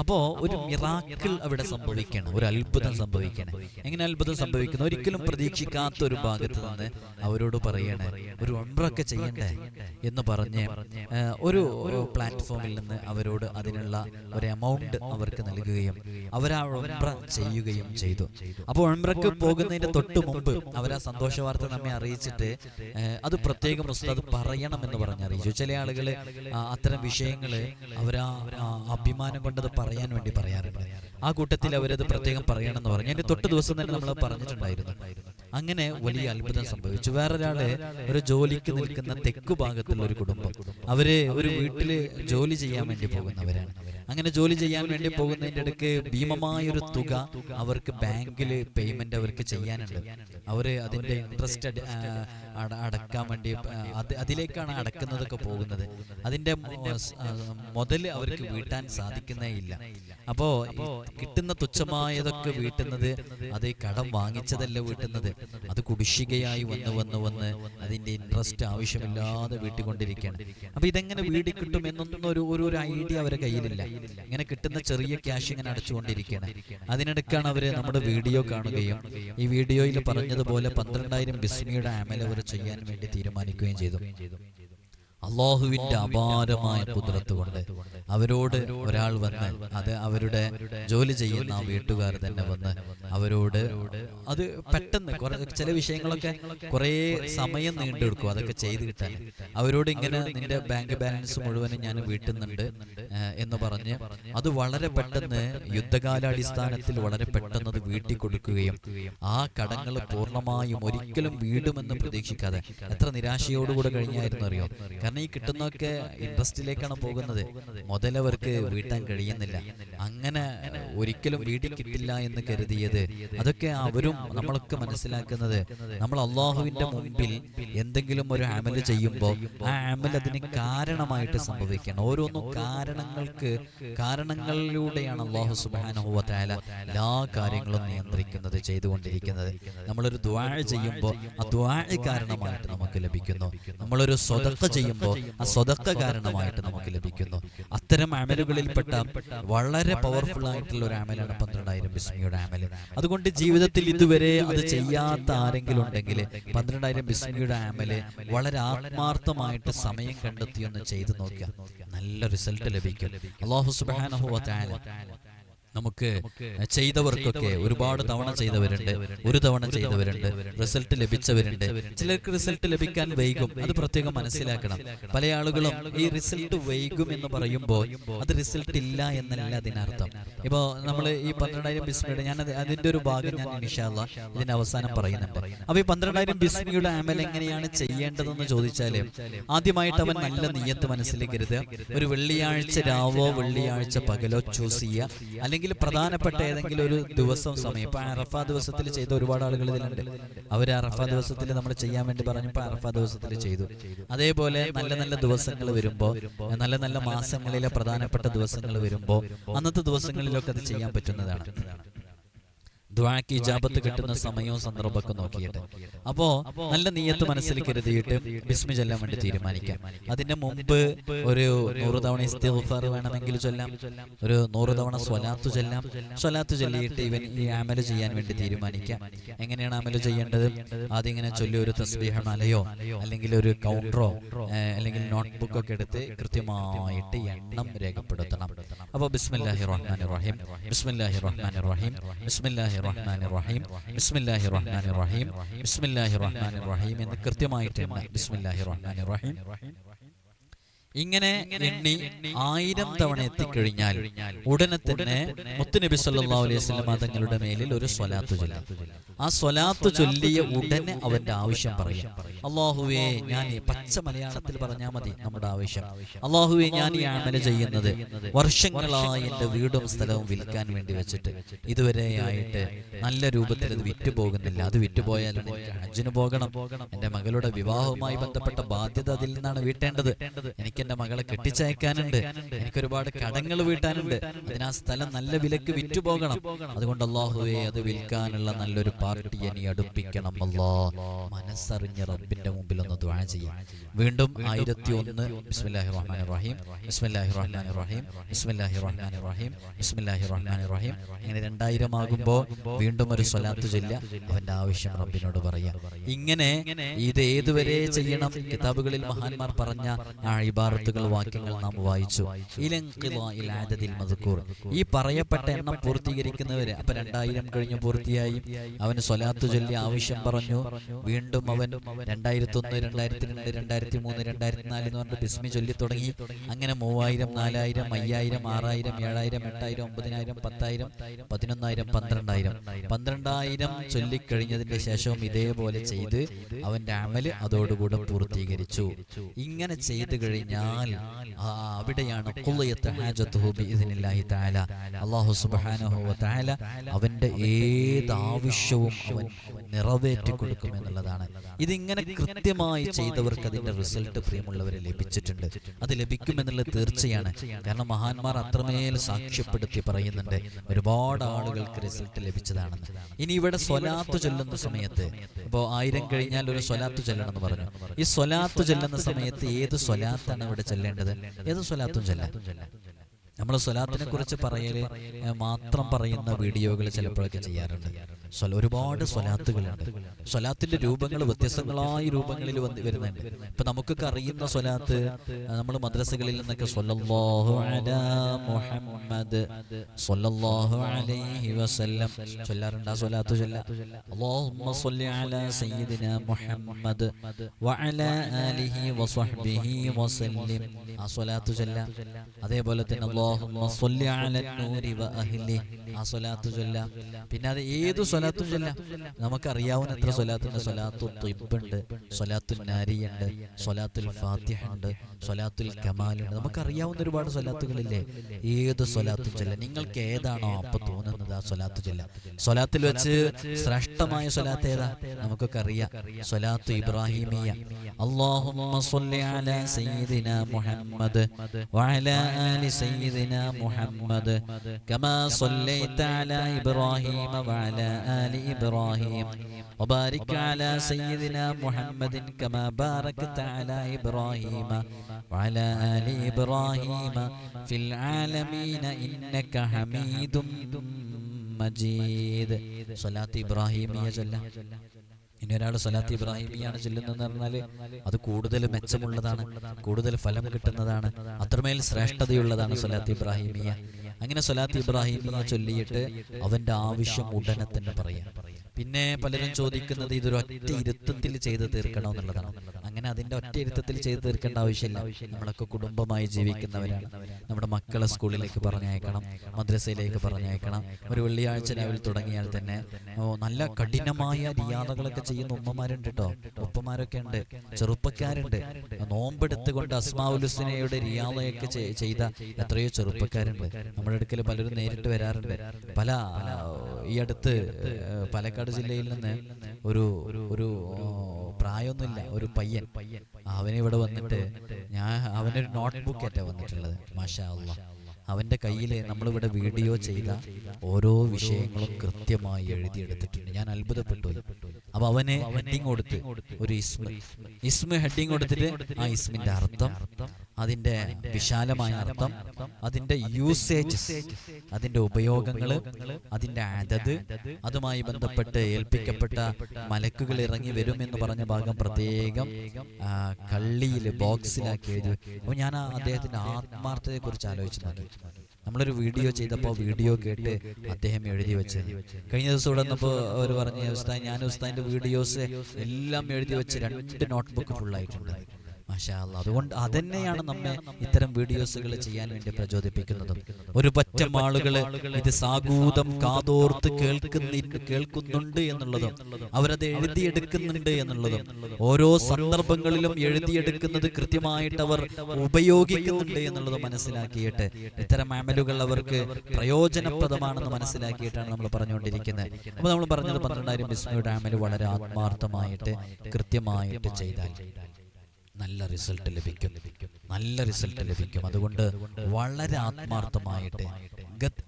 അപ്പോ ഒരു മിറാക്കിൾ അവിടെ സംഭവിക്കണം ഒരു അത്ഭുതം സംഭവിക്കണം എങ്ങനെ അത്ഭുതം സംഭവിക്കുന്നു? ഒരിക്കലും പ്രതീക്ഷിക്കാത്ത ഒരു ഭാഗത്ത് നിന്ന് അവരോട് പറയണേ ഒരു ഉംറൊക്കെ ചെയ്യണ്ടേ എന്ന് പറഞ്ഞ് ഒരു ഒരു പ്ലാറ്റ്ഫോമിൽ നിന്ന് അവരോട് അതിനുള്ള ഒരു എമൗണ്ട് അവർക്ക് നൽകുകയും അവരാ ഉംറ ചെയ്യുകയും ചെയ്തു. അപ്പോൾ ഉംറക്ക് പോകുന്നതിന്റെ തൊട്ട് മുമ്പ് അവരാ സന്തോഷ വാർത്ത നമ്മെ അറിയിച്ചിട്ട് അത് പ്രത്യേകം ഉസ്താദ് പറയണം എന്ന് പറഞ്ഞ് അറിയിച്ചു ചില ആളുകൾ അത്തരം വിഷയങ്ങൾ അവരാ അഭിമാനം കൊണ്ടത് പറയാൻ വേണ്ടി പറയാറുണ്ട്. ആ കൂട്ടത്തിൽ അവരത് പ്രത്യേകം പറയണം എന്ന് പറഞ്ഞു. അതിന്റെ തൊട്ട് ദിവസം തന്നെ നമ്മൾ പറഞ്ഞിട്ടുണ്ടായിരുന്നു. അങ്ങനെ വലിയ അത്ഭുതം സംഭവിച്ചു. വേറൊരാൾ ഒരു ജോലിക്ക് നിൽക്കുന്ന തെക്കു ഭാഗത്തുള്ള ഒരു കുടുംബം. അവർ ഒരു വീട്ടിൽ ജോലി ചെയ്യാൻ വേണ്ടി പോകുന്നവരാണ് അങ്ങനെ ജോലി ചെയ്യാൻ വേണ്ടി പോകുന്നതിന്റെ ഇടയ്ക്ക് ഭീമമായ ഒരു തുക അവർക്ക് ബാങ്കിൽ പേയ്മെന്റ് അവർക്ക് ചെയ്യാനുണ്ട്. അവർ അതിന്റെ ഇൻട്രസ്റ്റ് അടക്കാൻ വേണ്ടി അത് അതിലേക്കാണ് അടക്കുന്നതൊക്കെ പോകുന്നത്. അതിന്റെ മുതൽ അവർക്ക് വീട്ടാൻ സാധിക്കുന്നേ ഇല്ല. അപ്പോ കിട്ടുന്ന തുച്ഛമായതൊക്കെ വീട്ടുന്നത് അത് കടം വാങ്ങിച്ചതല്ല വീട്ടുന്നത്? അത് കുടിശ്ശികയായി വന്ന് വന്ന് വന്ന് അതിന്റെ ഇൻട്രസ്റ്റ് ആവശ്യമില്ലാതെ വീട്ടിക്കൊണ്ടിരിക്കുകയാണ്. അപ്പൊ ഇതെങ്ങനെ വീടി കിട്ടും എന്നൊന്നും ഒരു ഒരു ഒരു ഐഡിയ അവരുടെ കയ്യിലില്ല. ഇങ്ങനെ കിട്ടുന്ന ചെറിയ ക്യാഷ് ഇങ്ങനെ അടച്ചുകൊണ്ടിരിക്കുകയാണ്. അതിനിടയ്ക്കാണ് അവർ നമ്മുടെ വീഡിയോ കാണുകയും ഈ വീഡിയോയിൽ പറഞ്ഞതുപോലെ പന്ത്രണ്ടായിരം ബിസ്മിയുടെ ആമൽ അവർ ചെയ്യാൻ വേണ്ടി തീരുമാനിക്കുകയും ചെയ്തു. അള്ളാഹുവിന്റെ അപാരമായ കുതിരത്ത് കൊണ്ട് അവരോട് ഒരാൾ വന്ന് അത് അവരുടെ ജോലി ചെയ്യുന്ന വീട്ടുകാർ തന്നെ വന്ന് അവരോട് അത് പെട്ടെന്ന് ചില വിഷയങ്ങളൊക്കെ കുറേ സമയം നീണ്ടെടുക്കും അതൊക്കെ ചെയ്ത് കിട്ടാൻ. അവരോട് ഇങ്ങനെ നിന്റെ ബാങ്ക് ബാലൻസ് മുഴുവനും ഞാൻ വീട്ടുന്നുണ്ട് എന്ന് പറഞ്ഞ് അത് വളരെ പെട്ടെന്ന് യുദ്ധകാലാടിസ്ഥാനത്തിൽ വളരെ പെട്ടെന്ന് അത് വീട്ടി കൊടുക്കുകയും ആ കടങ്ങൾ പൂർണമായും ഒരിക്കലും വീടുമെന്ന് പ്രതീക്ഷിക്കാതെ എത്ര നിരാശയോടുകൂടെ കഴിഞ്ഞായിരുന്നു അറിയോ? കാരണം ഈ കിട്ടുന്നതൊക്കെ ഇൻട്രസ്റ്റിലേക്കാണ് പോകുന്നത്. മുതലവർക്ക് വീട്ടാൻ കഴിയുന്നില്ല. അങ്ങനെ ഒരിക്കലും വീട്ടിൽ കിട്ടില്ല എന്ന് കരുതിയത് അതൊക്കെ അവരും നമ്മളൊക്കെ മനസ്സിലാക്കുന്നത്. നമ്മൾ അള്ളാഹുവിന്റെ മുമ്പിൽ എന്തെങ്കിലും ഒരു അമൽ ചെയ്യുമ്പോൾ ആ അമൽ അതിന് കാരണമായിട്ട് സംഭവിക്കണം. ഓരോന്നും കാരണങ്ങൾക്ക് കാരണങ്ങളിലൂടെയാണ് അള്ളാഹു സുബാനുഭവത്തായ എല്ലാ കാര്യങ്ങളും നിയന്ത്രിക്കുന്നത് ചെയ്തുകൊണ്ടിരിക്കുന്നത്. നമ്മളൊരു ദ്വാഴ ചെയ്യുമ്പോൾ ആ ദ്വാഴ കാരണമായിട്ട് നമുക്ക് ലഭിക്കുന്നു. നമ്മളൊരു സ്വതക്ക ചെയ്യുമ്പോൾ ആ സ്വതക്ക കാരണമായിട്ട് നമുക്ക് ലഭിക്കുന്നു. അത്തരം അമലുകളിൽപ്പെട്ട വളരെ പവർഫുൾ ആയിട്ടുള്ള ഒരു അമലാണ് പന്ത്രണ്ടായിരം ബിസ്മിയുടെ അമൽ. അതുകൊണ്ട് ജീവിതത്തിൽ ഇതുവരെ അത് ചെയ്യാത്ത ആരെങ്കിലും ഉണ്ടെങ്കിൽ പന്ത്രണ്ടായിരം ബിസ്മിയുടെ അമൽ വളരെ ആത്മാർത്ഥമായിട്ട് സമയം കണ്ടെത്തി ഒന്ന് ചെയ്തു നോക്കുക. നല്ല റിസൾട്ട് ലഭിക്കും. അള്ളാഹു സുബാനഹു നമുക്ക് ചെയ്തവർക്കൊക്കെ ഒരുപാട് തവണ ചെയ്തവരുണ്ട്. ഒരു തവണ ചെയ്തവരുണ്ട്. റിസൾട്ട് ലഭിച്ചവരുണ്ട്. ചിലർക്ക് റിസൾട്ട് ലഭിക്കാൻ വൈകും. അത് പ്രത്യേകം മനസ്സിലാക്കണം. പല ആളുകളും ഈ റിസൾട്ട് വൈകും എന്ന് പറയുമ്പോൾ അത് റിസൾട്ട് ഇല്ല എന്നല്ല അതിനർത്ഥം. ഇപ്പോ നമ്മൾ ഈ പന്ത്രണ്ടായിരം ബിസ്മിയുടെ ഞാൻ അത് അതിന്റെ ഒരു ഭാഗം ഞാൻ ഇൻഷാല്ല ഇതിന്റെ അവസാനം പറയുന്നുണ്ട്. അപ്പൊ ഈ പന്ത്രണ്ടായിരം ബിസ്മിയുടെ അമൽ എങ്ങനെയാണ് ചെയ്യേണ്ടതെന്ന് ചോദിച്ചാൽ ആദ്യമായിട്ട് അവൻ നല്ല നീയത്ത് കരുതുക ഒരു വെള്ളിയാഴ്ച രാവോ വെള്ളിയാഴ്ച പകലോ ചൂസ് ചെയ്യുക. അല്ലെങ്കിൽ പ്രധാനപ്പെട്ട ഏതെങ്കിലും ഒരു ദിവസം സമയം. ഇപ്പൊ അറഫ ദിവസത്തിൽ ചെയ്ത ഒരുപാട് ആളുകൾ ഇതിലുണ്ട്. അവർ അറഫ ദിവസത്തിൽ നമ്മൾ ചെയ്യാൻ വേണ്ടി പറഞ്ഞു ഇപ്പൊ അറഫ ദിവസത്തിൽ ചെയ്തു. അതേപോലെ നല്ല നല്ല ദിവസങ്ങൾ വരുമ്പോൾ നല്ല നല്ല മാസങ്ങളിലെ പ്രധാനപ്പെട്ട ദിവസങ്ങൾ വരുമ്പോൾ അന്നത്തെ ദിവസങ്ങളിലൊക്കെ അത് ചെയ്യാൻ പറ്റുന്നതാണ്. ദ്വാക്ക് ഇജാബത്ത് കിട്ടുന്ന സമയവും സന്ദർഭമൊക്കെ നോക്കിയിട്ട്. അപ്പോ നല്ല നീയത്ത് മനസ്സിൽ കരുതിയിട്ട് ബിസ്മി ചൊല്ലാൻ വേണ്ടി തീരുമാനിക്കാം. അതിന്റെ മുമ്പ് ഒരു നൂറ് തവണ ഇസ്തിഗ്ഫാർ വേണമെങ്കിൽ ചൊല്ലാം. ഒരു നൂറ് തവണ സ്വലാത്ത് ചൊല്ലാം. സ്വലാത്ത് ചൊല്ലിയിട്ട് ഇവൻ ഈ ആമൽ ചെയ്യാൻ വേണ്ടി തീരുമാനിക്കാം. എങ്ങനെയാണ് ആമൽ ചെയ്യേണ്ടത്? ആദ്യം ഇങ്ങനെ ചൊല്ലി ഒരു തസ്ബീഹമാലയോ അല്ലെങ്കിൽ ഒരു കൗണ്ടറോ അല്ലെങ്കിൽ നോട്ട്ബുക്ക് ഒക്കെ എടുത്ത് കൃത്യമായിട്ട് എണ്ണം രേഖപ്പെടുത്തണം അപ്പോൾ ബിസ്മില്ലാഹി റഹ്മാൻ റഹീം ബിസ്മില്ലാഹി റഹ്മാൻ റഹീം. ബിസ്മില്ലാഹി റഹ്മാൻ റഹീം. ബിസ്മില്ലാഹി റഹ്മാൻ റഹീം. ബിസ്മില്ലാഹി റഹ്മാൻ റഹീം. എന്ന് കൃത്യമായിട്ട് എണ്ണ ബിസ്മില്ലാഹി റഹ്മാൻ റഹീം. ഇങ്ങനെ എണ്ണി ആയിരം തവണ എത്തിക്കഴിഞ്ഞാൽ ഉടനെ തന്നെ മുത്തുനബി സല്ലാ അലൈഹി വസല്ലം തങ്ങളുടെ മേലിൽ ഒരു സ്വലാത്ത് ചൊല്ലും. ആ സ്വലാത്ത് ചൊല്ലിയ ഉടനെ അവന്റെ ആവശ്യം പറയും. അള്ളാഹുവേ ഞാൻ പച്ച മലയാളത്തിൽ പറഞ്ഞാൽ മതി നമ്മുടെ ആവശ്യം. അള്ളാഹുവേ ഞാൻ ഈ ആമല ചെയ്യുന്നത് വർഷങ്ങളായി എന്റെ വീടും സ്ഥലവും വിൽക്കാൻ വേണ്ടി വെച്ചിട്ട് ഇതുവരെ ആയിട്ട് നല്ല രൂപത്തിൽ അത് വിറ്റ് പോകുന്നില്ല. അത് വിറ്റുപോയാൽ എനിക്ക് ഹജ്ജിന് പോകണം എന്റെ മകളുടെ വിവാഹവുമായി ബന്ധപ്പെട്ട ബാധ്യത അതിൽ നിന്നാണ് വീട്ടേണ്ടത്. എനിക്ക് എന്റെ മകളെ കെട്ടിച്ചയക്കാനുണ്ട്. എനിക്ക് ഒരുപാട് കടങ്ങൾ വീട്ടാനുണ്ട്. അതിന് ആ സ്ഥലം നല്ല വിലക്ക് വിറ്റു പോകണം. അതുകൊണ്ട് അള്ളാഹുവെ അത് വിൽക്കാനുള്ള നല്ലൊരു പാർട്ടിയെ നീ അടുപ്പിക്കണം. അല്ലാ മനസ്സറിഞ്ഞ റബ്ബിന്റെ മുമ്പിൽ ഒന്ന് ദ്വാ ചെയ്യാം. വീണ്ടും ആയിരത്തി ഒന്ന് ബിസ്മില്ലാഹി റഹ്മാൻ റഹീം ബിസ്മില്ലാഹി റഹ്മാൻ റഹീം ബിസ്മില്ലാഹി റഹ്മാൻ റഹീം ബിസ്മില്ലാഹി റഹ്മാൻ റഹീം ഇങ്ങനെ രണ്ടായിരം ആകുമ്പോൾ വീണ്ടും ഒരു സ്വലാത്ത് ചൊല്ല അവന്റെ ആവശ്യം റബ്ബിനോട് പറയാം. ഇങ്ങനെ ഇത് ഏതുവരെ ചെയ്യണം? കിതാബുകളിൽ മഹാന്മാർ പറഞ്ഞ ആ ഇബാറത്തുകൾ വാക്യങ്ങൾ നാം വായിച്ചു. മദ്കൂർ ഈ പറയപ്പെട്ട എണ്ണം പൂർത്തീകരിക്കുന്നവര് അപ്പൊ രണ്ടായിരം കഴിഞ്ഞ് പൂർത്തിയായി. അവന് സ്വലാത്ത് ചൊല്ലി ആവശ്യം പറഞ്ഞു. വീണ്ടും അവൻ രണ്ടായിരത്തി ഒന്ന് രണ്ടായിരത്തി രണ്ട് രണ്ടായിരത്തി മൂന്ന് രണ്ടായിരത്തി നാല് എന്ന് പറഞ്ഞിട്ട് ബിസ്മി ചൊല്ലി തുടങ്ങി. അങ്ങനെ മൂവായിരം നാലായിരം അയ്യായിരം ആറായിരം ഏഴായിരം എട്ടായിരം ഒമ്പതിനായിരം പത്തായിരം പതിനൊന്നായിരം പന്ത്രണ്ടായിരം. പന്ത്രണ്ടായിരം ചൊല്ലിക്കഴിഞ്ഞതിന്റെ ശേഷവും ഇതേപോലെ ചെയ്ത് അവന്റെ അമൽ അതോടുകൂടെ പൂർത്തീകരിച്ചു. ഇങ്ങനെ ചെയ്തു കഴിഞ്ഞാൽ ആ അവിടെയാണ് അള്ളാഹു വ അവന്റെ ഏത് ആവശ്യവും അവൻ നിറവേറ്റി കൊടുക്കും എന്നുള്ളതാണ്. ഇതിങ്ങനെ കൃത്യമായി ചെയ്തവർക്ക് അതിന്റെ റിസൾട്ട് പ്രിയമുള്ളവരെ ലഭിച്ചിട്ടുണ്ട്. അത് ലഭിക്കുമെന്നുള്ളത് തീർച്ചയാണ്. കാരണം മഹാന്മാർ അത്രമേൽ സാക്ഷ്യപ്പെടുത്തി പറയുന്നുണ്ട്. ഒരുപാട് ആളുകൾക്ക് റിസൾട്ട് ലഭിച്ചതാണെന്ന്. ഇനി ഇവിടെ സ്വലാത്ത് ചൊല്ലുന്ന സമയത്ത് ഇപ്പോ ആയിരം കഴിഞ്ഞാൽ ഒരു സ്വലാത്ത് ചൊല്ലണം എന്ന് പറഞ്ഞു. ഈ സ്വലാത്ത് ചൊല്ലുന്ന സമയത്ത് ഏത് സ്വലാത്താണ് ഇവിടെ ചെല്ലേണ്ടത്? ഏത് സ്വലാത്തും ചെല്ലാം. നമ്മൾ സ്വലാത്തിനെ കുറിച്ച് പറയൽ മാത്രം പറയുന്ന വീഡിയോകൾ ചിലപ്പോഴൊക്കെ ചെയ്യാറുണ്ട്. ഒരുപാട് സ്വലാത്തുകളുണ്ട്. സ്വലാത്തിന്റെ രൂപങ്ങൾ വ്യത്യസ്തങ്ങളായ രൂപങ്ങളിൽ വന്ന് വരുന്നുണ്ട്. ഇപ്പൊ നമുക്കൊക്കെ അറിയുന്ന സ്വലാത്ത് നമ്മൾ മദ്രസകളിൽ നിന്നൊക്കെ അലാ മുഹമ്മദ് സ്വല്ലല്ലാഹു അലൈഹി വസല്ലം ചൊല്ലാറുണ്ട്. ആ സ്വലാത്ത് അല്ലാഹുമ്മ സ്വല്ലി അലാ സയ്യിദിന മുഹമ്മദ് വഅലാ ആലിഹി വസ്വഹ്ബിഹി വസല്ലിം. ആ സ്വലാത്ത് ചൊല്ല. അതേപോലെ തന്നെ അല്ലാഹുമ്മ സ്വല്ലി അലാ നൂരി വഅഹ്ലി ആ സ്വലാത്ത് ചൊല്ല. പിന്നെ അത് ഏത് ചൊല്ലാം നമുക്കറിയാവുന്ന എത്ര സ്വലാത്തുണ്ട് സ്വലാത്തു തിബുണ്ട് സ്വലാത്തുൽ നാരിയുണ്ട് സ്വലാത്തുൽ ഫാത്തിഹ ഉണ്ട് സ്വലാത്തുൽ കമാലുണ്ട് നമുക്കറിയാവുന്ന ഒരുപാട് സ്വലാത്തുകളില്ലേ ഏത് സ്വലാത്തും ചൊല്ലാം നിങ്ങൾക്ക് ഏതാണോ അപ്പൊ തോന്നുന്നത് ആ സ്വലാത്ത് ചൊല്ലാം സ്വലാത്തിൽ വെച്ച് ശ്രേഷ്ഠമായ സ്വലാത്ത് ഏതാ നമുക്കൊക്കെ അറിയാം സ്വലാത്തു ഇബ്രാഹിമിയ اللهم صل على سيدنا محمد وعلى آل سيدنا محمد كما صليت على إبراهيم وعلى آل إبراهيم وبارك على سيدنا محمد كما باركت على إبراهيم وعلى آل إبراهيم في العالمين إنك حميد മജീദ് സ്വലാത്ത് ഇബ്രാഹിമിയ ചൊല്ല ഇനി ഒരാൾ സ്വലാത്ത് ഇബ്രാഹിമിയാണ് ചൊല്ലുന്നതെന്ന് പറഞ്ഞാല് അത് കൂടുതൽ മെച്ചമുള്ളതാണ് കൂടുതൽ ഫലം കിട്ടുന്നതാണ് അത്രമേൽ ശ്രേഷ്ഠതയുള്ളതാണ് സ്വലാത്ത് ഇബ്രാഹിമിയ അങ്ങനെ സ്വലാത്ത് ഇബ്രാഹിമിയ ചൊല്ലിയിട്ട് അവന്റെ ആവശ്യം ഉടനെ തന്നെ പറയാം. പിന്നെ പലരും ചോദിക്കുന്നത് ഇതൊരു ഒറ്റ ഇരുത്തത്തിൽ ചെയ്ത് തീർക്കണം എന്നുള്ളതാണ് അങ്ങനെ അതിന്റെ ഒറ്റ ഇരുത്തത്തിൽ ചെയ്ത് തീർക്കേണ്ട ആവശ്യമില്ല. നമ്മളൊക്കെ കുടുംബമായി ജീവിക്കുന്നവരാണ്. നമ്മുടെ മക്കളെ സ്കൂളിലേക്ക് പറഞ്ഞയക്കണം. മദ്രസയിലേക്ക് പറഞ്ഞയക്കണം. ഒരു വെള്ളിയാഴ്ച രാവിലെ തുടങ്ങിയാൽ തന്നെ നല്ല കഠിനമായ റിയാദകളൊക്കെ ചെയ്യുന്ന ഉമ്മമാരുണ്ട് കേട്ടോ. ഉപ്പമാരൊക്കെ ഉണ്ട്. ചെറുപ്പക്കാരുണ്ട്. നോമ്പെടുത്തുകൊണ്ട് അസ്മാവുലുസിനയുടെ റിയാദയൊക്കെ ചെയ്ത എത്രയോ ചെറുപ്പക്കാരുണ്ട്. നമ്മുടെ അടുക്കൽ പലരും നേരിട്ട് വരാറുണ്ട്. പല ഈ അടുത്ത് പാലക്കാട് ജില്ലയിൽ നിന്ന് ഒരു ഒരു പ്രായമൊന്നുമില്ല ഒരു പയ്യൻ അവനിവിടെ വന്നിട്ട് ഞാൻ അവനൊരു നോട്ട് ബുക്ക് ആയിട്ടാ വന്നിട്ടുള്ളത്. മാഷാ അള്ളാ. അവന്റെ കയ്യിൽ നമ്മളിവിടെ വീഡിയോ ചെയ്ത ഓരോ വിഷയങ്ങളും കൃത്യമായി എഴുതിയെടുത്തിട്ടുണ്ട്. ഞാൻ അത്ഭുതപ്പെട്ടു. അപ്പൊ അവന് ഹെഡിങ് കൊടുത്ത് ഒരു ഇസ്മ. ഇസ്മ. ഹെഡിങ് കൊടുത്തിട്ട് ആ ഇസ്മിന്റെ അർത്ഥം അതിന്റെ വിശാലമായ അർത്ഥം അതിന്റെ യൂസേജസ് അതിന്റെ ഉപയോഗങ്ങൾ അതിന്റെ അതത് അതുമായി ബന്ധപ്പെട്ട് ഏൽപ്പിക്കപ്പെട്ട മലക്കുകൾ ഇറങ്ങി വരും എന്ന് പറഞ്ഞ ഭാഗം പ്രത്യേകം കള്ളിയിൽ ബോക്സിലാക്കി എഴുതി അപ്പൊ ഞാൻ അദ്ദേഹത്തിന്റെ ആത്മാർത്ഥതയെ കുറിച്ച് ആലോചിച്ചു നോക്കി. നമ്മളൊരു വീഡിയോ ചെയ്തപ്പോൾ വീഡിയോ കേട്ട് അദ്ദേഹം എഴുതി വെച്ചത്. കഴിഞ്ഞ ദിവസം ഇവിടെ വന്നപ്പോൾ അവർ പറഞ്ഞു ഉസ്താദ് ഞാൻ ഉസ്താദിന്റെ വീഡിയോസ് എല്ലാം എഴുതി വെച്ച് രണ്ട് നോട്ട്ബുക്ക് ഫുള്ളായിട്ടുണ്ട് മാഷാ അത് അതുകൊണ്ട് അതന്നെയാണ് നമ്മെ ഇത്തരം വീഡിയോസുകൾ ചെയ്യാൻ വേണ്ടി പ്രചോദിപ്പിക്കുന്നത്. ഒരു പറ്റം ആളുകൾ ഇത് സാഗൂതം കാതോർത്ത് കേൾക്കുന്ന കേൾക്കുന്നുണ്ട് എന്നുള്ളതും അവരത് എഴുതിയെടുക്കുന്നുണ്ട് എന്നുള്ളതും ഓരോ സന്ദർഭങ്ങളിലും എഴുതിയെടുക്കുന്നത് കൃത്യമായിട്ട് അവർ ഉപയോഗിക്കുന്നുണ്ട് എന്നുള്ളത് മനസ്സിലാക്കിയിട്ട് ഇത്തരം അമലുകൾ അവർക്ക് പ്രയോജനപ്രദമാണെന്ന് മനസ്സിലാക്കിയിട്ടാണ് നമ്മൾ പറഞ്ഞുകൊണ്ടിരിക്കുന്നത്. അപ്പോൾ നമ്മൾ പറഞ്ഞത് പന്ത്രണ്ടായിരം ബിസ്മിയുടെ അമൽ വളരെ ആത്മാർത്ഥമായിട്ട് കൃത്യമായിട്ട് ചെയ്താൽ നല്ല റിസൾട്ട് ലഭിക്കും. നല്ല റിസൾട്ട് ലഭിക്കും. അതുകൊണ്ട് വളരെ ആത്മാർത്ഥമായിട്ട്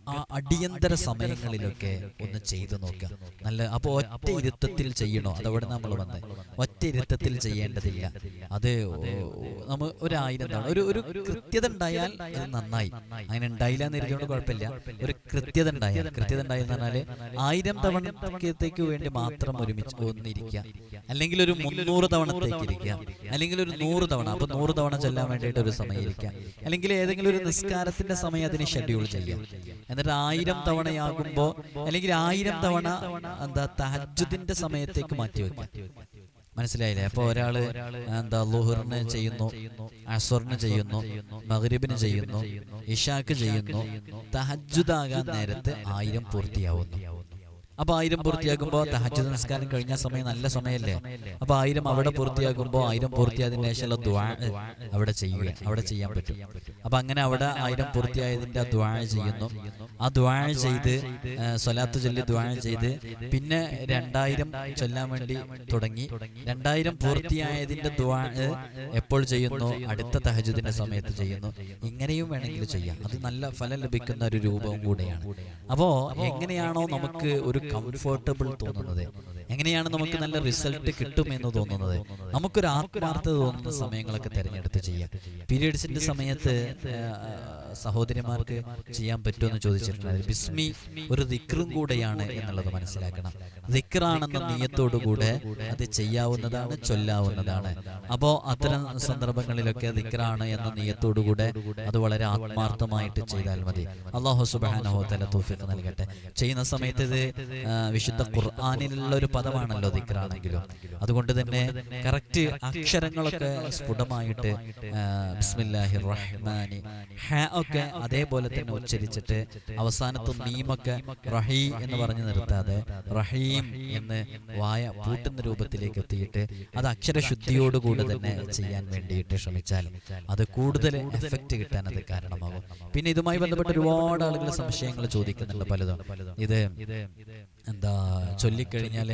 ആ അടിയന്തര സമയങ്ങളിലൊക്കെ ഒന്ന് ചെയ്തു നോക്കുക നല്ല അപ്പോൾ ഒറ്റ ഇരുത്തത്തിൽ ചെയ്യണോ? അതവിടെ നമ്മൾ വന്ന്. ഒറ്റ ഇരുത്തത്തിൽ ചെയ്യേണ്ടതില്ല. അത് നമ്മൾ ഒരായിരം തവണ. ഒരു ഒരു കൃത്യത ഉണ്ടായാൽ അത് നന്നായി. അങ്ങനെ ഉണ്ടായില്ല എന്ന് ഇരുന്നുകൊണ്ട് കുഴപ്പമില്ല. ഒരു കൃത്യത ഉണ്ടായാൽ കൃത്യത ഉണ്ടായെന്ന് പറഞ്ഞാൽ ആയിരം തവണത്തേക്ക് വേണ്ടി മാത്രം ഒരുമിച്ച് ഒന്നിരിക്കുക. അല്ലെങ്കിൽ ഒരു മുന്നൂറ് തവണത്തേക്ക് ഇരിക്കുക. അല്ലെങ്കിൽ ഒരു നൂറ് തവണ. അപ്പൊ നൂറ് തവണ ചെല്ലാൻ വേണ്ടിയിട്ട് ഒരു സമയം ഇരിക്കുക. അല്ലെങ്കിൽ ഏതെങ്കിലും ഒരു നിസ്കാരത്തിന്റെ സമയം അതിന് ഷെഡ്യൂൾ ചെയ്യാം എന്നിട്ട് ആയിരം തവണയാകുമ്പോ അല്ലെങ്കിൽ ആയിരം തവണ എന്താ തഹജുദിന്റെ സമയത്തേക്ക് മാറ്റി വെക്കാം മനസ്സിലായില്ലേ? അപ്പൊ ഒരാൾ എന്താ ലുഹറിന് ചെയ്യുന്നു അസറിന് ചെയ്യുന്നു മഗ്രിബിന് ചെയ്യുന്നു ഇഷാക്ക് ചെയ്യുന്നു തഹജുദാകാൻ നേരത്തെ ആയിരം പൂർത്തിയാവുന്നു. അപ്പൊ ആയിരം പൂർത്തിയാകുമ്പോൾ തഹജുദ് നിസ്കാരം കഴിഞ്ഞ സമയം നല്ല സമയല്ലേ അപ്പൊ ആയിരം അവിടെ പൂർത്തിയാകുമ്പോൾ ആയിരം പൂർത്തിയായതിനു ശേഷമുള്ള ദ്വാ അവിടെ ചെയ്യുക അവിടെ ചെയ്യാൻ പറ്റും. അപ്പൊ അങ്ങനെ അവിടെ ആയിരം പൂർത്തിയായതിന്റെ ദ്വാഴ ചെയ്യുന്നു. ആ ദ്വാഴ ചെയ്ത് സ്വലാത്ത് ചൊല്ലി ദ്വാഴ ചെയ്ത് പിന്നെ രണ്ടായിരം ചൊല്ലാൻ വേണ്ടി തുടങ്ങി. രണ്ടായിരം പൂർത്തിയായതിന്റെ ദ്വാ എപ്പോൾ ചെയ്യുന്നു? അടുത്ത തഹജുദിന്റെ സമയത്ത് ചെയ്യുന്നു. ഇങ്ങനെയും വേണമെങ്കിൽ ചെയ്യാം. അത് നല്ല ഫലം ലഭിക്കുന്ന ഒരു രൂപവും കൂടെയാണ്. അപ്പോ എങ്ങനെയാണോ നമുക്ക് ഒരു കംഫർട്ടബിൾ തോന്നുന്നത്. എങ്ങനെയാണ് നമുക്ക് നല്ല റിസൾട്ട് കിട്ടുമെന്ന് തോന്നുന്നത്? നമുക്കൊരു ആത്മാർത്ഥത തോന്നുന്ന സമയങ്ങളൊക്കെ തിരഞ്ഞെടുത്ത് ചെയ്യാം. പീരീഡ്സിന്റെ സമയത്ത് സഹോദരിമാർക്ക് ചെയ്യാൻ പറ്റുമെന്ന് ചോദിച്ചിട്ടുണ്ട്. ബിസ്മി ഒരു ദിക്റും കൂടെയാണ് എന്നുള്ളത് മനസ്സിലാക്കണം. ദിക്റാണെന്ന നീയത്തോടുകൂടെ അത് ചെയ്യാവുന്നതാണ് ചൊല്ലാവുന്നതാണ്. അപ്പോ അത്തരം സന്ദർഭങ്ങളിലൊക്കെ ദിക്റാണ് എന്ന നീയത്തോടുകൂടെ അത് വളരെ ആത്മാർത്ഥമായിട്ട് ചെയ്താൽ മതി. അള്ളാഹു സുബാനഹോ തല തൗഫീഖ് നൽകട്ടെ. ചെയ്യുന്ന സമയത്ത് ഇത് വിശുദ്ധ ഖുർആാനിലുള്ള ഒരു പദമാണല്ലോ ദിക്റാണെങ്കിലും. അതുകൊണ്ട് തന്നെ കറക്റ്റ് അക്ഷരങ്ങളൊക്കെ സ്ഫുടമായിട്ട് ബിസ്മില്ലാഹി റഹ്മാനി ഹ ഒക്കെ അതേപോലെ തന്നെ ഉച്ചരിച്ചിട്ട് അവസാനത്തെ മീമൊക്കെ റഹീ എന്ന് പറഞ്ഞു നിർത്താതെ റഹീം എന്ന് വായ പൂട്ടുന്ന രൂപത്തിലേക്ക് എത്തിയിട്ട് അത് അക്ഷരശുദ്ധിയോടുകൂടി തന്നെ ചെയ്യാൻ വേണ്ടിയിട്ട് ശ്രമിച്ചാൽ അത് കൂടുതൽ എഫക്റ്റ് കിട്ടാൻ അത് കാരണമാകും. പിന്നെ ഇതുമായി ബന്ധപ്പെട്ട് ഒരുപാട് ആളുകൾ സംശയങ്ങൾ ചോദിക്കുന്നുണ്ട് പലതും. ഇത് എന്താ ചൊല്ലിക്കഴിഞ്ഞാൽ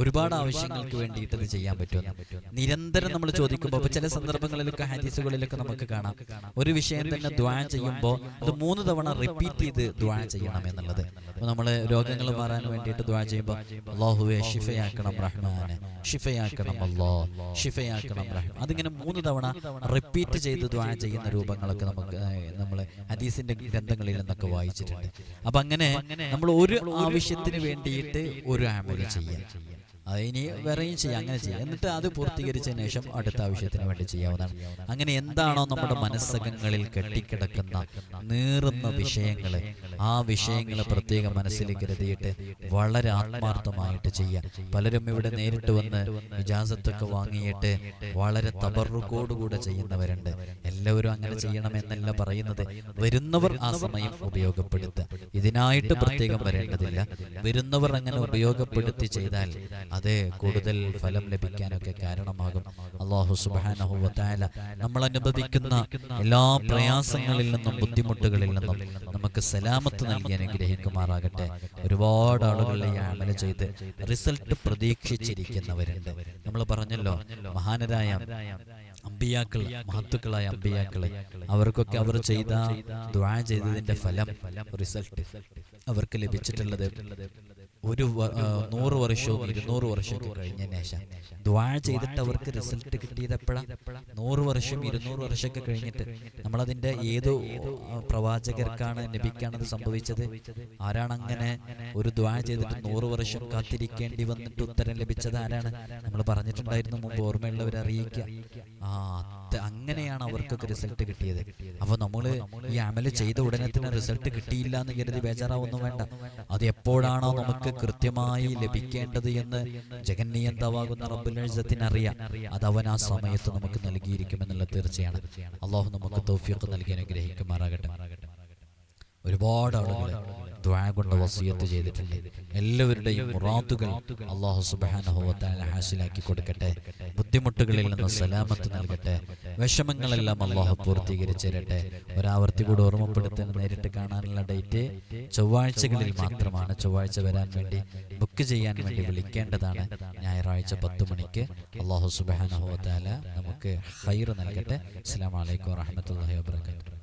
ഒരുപാട് ആവശ്യങ്ങൾക്ക് വേണ്ടിയിട്ട് ഇത് ചെയ്യാൻ പറ്റുമെന്ന്. നിരന്തരം നമ്മൾ ചോദിക്കുമ്പോൾ ചില സന്ദർഭങ്ങളിലൊക്കെ ഹദീസുകളിലൊക്കെ നമുക്ക് കാണാം. ഒരു വിഷയം തന്നെ ദ്വാൻ ചെയ്യുമ്പോൾ അത് മൂന്ന് തവണ റിപ്പീറ്റ് ചെയ്ത് ദ്വാൻ ചെയ്യണം എന്നുള്ളത്. നമ്മൾ രോഗങ്ങൾ മാറാൻ വേണ്ടിയിട്ട് ദ്വാ ചെയ്യുമ്പോൾ അള്ളാഹുവെ ഷിഫയാക്കണം റഹ്മാനെ ഷിഫയാക്കണം അല്ലോ ഷിഫയാക്കണം റഹ്മാൻ. അതിങ്ങനെ മൂന്ന് തവണ റിപ്പീറ്റ് ചെയ്ത് ദ്വാ ചെയ്യുന്ന രൂപങ്ങളൊക്കെ നമുക്ക് നമ്മൾ ഹദീസിന്റെ ഗ്രന്ഥങ്ങളിൽ നിന്നൊക്കെ വായിച്ചിട്ടുണ്ട്. അപ്പൊ അങ്ങനെ നമ്മൾ ഒരു ആവശ്യത്തിന് വേണ്ടിയിട്ട് ഒരു ആമൽ ചെയ്യാം. ഇനി വേറെയും ചെയ്യാം അങ്ങനെ ചെയ്യാം. എന്നിട്ട് അത് പൂർത്തീകരിച്ചതിന് ശേഷം അടുത്ത ആവശ്യത്തിന് വേണ്ടി ചെയ്യാവുന്നതാണ്. അങ്ങനെ എന്താണോ നമ്മുടെ മനസ്സകങ്ങളിൽ കെട്ടിക്കിടക്കുന്ന നീറുന്ന വിഷയങ്ങൾ ആ വിഷയങ്ങൾ പ്രത്യേകം മനസ്സിൽ കരുതിയിട്ട് വളരെ ആത്മാർത്ഥമായിട്ട് ചെയ്യാം. പലരും ഇവിടെ നേരിട്ട് വന്ന് ഇജാസത്തൊക്കെ വാങ്ങിയിട്ട് വളരെ തബറുക്കോടുകൂടെ ചെയ്യുന്നവരുണ്ട്. എല്ലാവരും അങ്ങനെ ചെയ്യണമെന്നല്ല പറയുന്നത്. വരുന്നവർ ആ സമയം ഉപയോഗപ്പെടുത്തുക. ഇതിനായിട്ട് പ്രത്യേകം വരേണ്ടതില്ല. വരുന്നവർ അങ്ങനെ ഉപയോഗപ്പെടുത്തി ചെയ്താൽ അത് കൂടുതൽ ഫലം ലഭിക്കാനൊക്കെ കാരണമാകും. അള്ളാഹു സുബാനഹുല നമ്മൾ അനുഭവിക്കുന്ന എല്ലാ പ്രയാസങ്ങളിൽ നിന്നും ബുദ്ധിമുട്ടുകളിൽ നിന്നും നമുക്ക് സലാമത്ത് നൽകി അനുഗ്രഹിക്കുമാറാകട്ടെ. ഒരുപാട് ആളുകളെ ഈ അമല ചെയ്ത് റിസൾട്ട് പ്രതീക്ഷിച്ചിരിക്കുന്നവരുണ്ട്. നമ്മൾ പറഞ്ഞല്ലോ മഹാനരായ അമ്പിയാക്കൾ മഹത്തുക്കളായ അമ്പിയാക്കളെ അവർക്കൊക്കെ അവർ ചെയ്ത ദ്വാ ചെയ്തതിന്റെ ഫലം റിസൾട്ട് അവർക്ക് ലഭിച്ചിട്ടുള്ളത് ഒരു നൂറ് വർഷവും ഇരുന്നൂറ് വർഷമൊക്കെ കഴിഞ്ഞ ശേഷം. ദ്വാ ചെയ്തിട്ട് അവർക്ക് റിസൾട്ട് കിട്ടിയത് എപ്പോഴാ നൂറ് വർഷം ഇരുന്നൂറ് വർഷമൊക്കെ കഴിഞ്ഞിട്ട് നമ്മളതിന്റെ ഏത് പ്രവാചകർക്കാണ് നബിക്കാണ് അത് സംഭവിച്ചത്. ആരാണ് അങ്ങനെ ഒരു ദ്വാ ചെയ്തിട്ട് നൂറ് വർഷം കാത്തിരിക്കേണ്ടി വന്നിട്ട് ഉത്തരം ലഭിച്ചത് ആരാണ്? നമ്മൾ പറഞ്ഞിട്ടുണ്ടായിരുന്നു മുമ്പ് ഓർമ്മയുള്ളവർ അറിയിക്കുക. ആ അങ്ങനെയാണ് അവർക്കൊക്കെ റിസൾട്ട് കിട്ടിയത്. അപ്പൊ നമ്മൾ ഈ അമൽ ചെയ്ത ഉടനെ തന്നെ റിസൾട്ട് കിട്ടിയില്ല എന്ന് കരുതി ബേജാറാവൊന്നും വേണ്ട. അത് എപ്പോഴാണോ നമുക്ക് കൃത്യമായി ലഭിക്കേണ്ടത് എന്ന് ജഗന്നിയന്താവാകുന്ന റബ്ബുൽ അറിയാം. അത് അവൻ ആ സമയത്ത് നമുക്ക് നൽകിയിരിക്കുമെന്നുള്ള തീർച്ചയാണ്. അള്ളാഹു നമുക്ക് തൗഫീഖ് നൽകി അനുഗ്രഹിക്കുമാറാകട്ടെ. ഒരുപാട് ആളുകൾ ദ്വാ കൊണ്ട് വസിയത്ത് ചെയ്തിട്ടുണ്ട്. എല്ലാവരുടെയും മുറാത്തുകൾ അള്ളാഹു തആല ഹാസിലാക്കി കൊടുക്കട്ടെ. ബുദ്ധിമുട്ടുകളിൽ നിന്ന് സലാമത്ത് നൽകട്ടെ. വിഷമങ്ങളെല്ലാം അള്ളാഹു പൂർത്തീകരിച്ചു തരട്ടെ. ഒരാവർത്തി കൂടെ ഓർമ്മപ്പെടുത്താൻ നേരിട്ട് കാണാനുള്ള ഡേറ്റ് ചൊവ്വാഴ്ചകളിൽ മാത്രമാണ് ചൊവ്വാഴ്ച വരാൻ വേണ്ടി ബുക്ക് ചെയ്യാൻ വേണ്ടി വിളിക്കേണ്ടതാണ്. ഞായറാഴ്ച പത്ത് മണിക്ക് അള്ളാഹു തആല നമുക്ക് ഹൈർ നൽകട്ടെ. അസ്സാം വലൈക്കും വാഹമത്തല്ലാ വാബർക്കാത്തു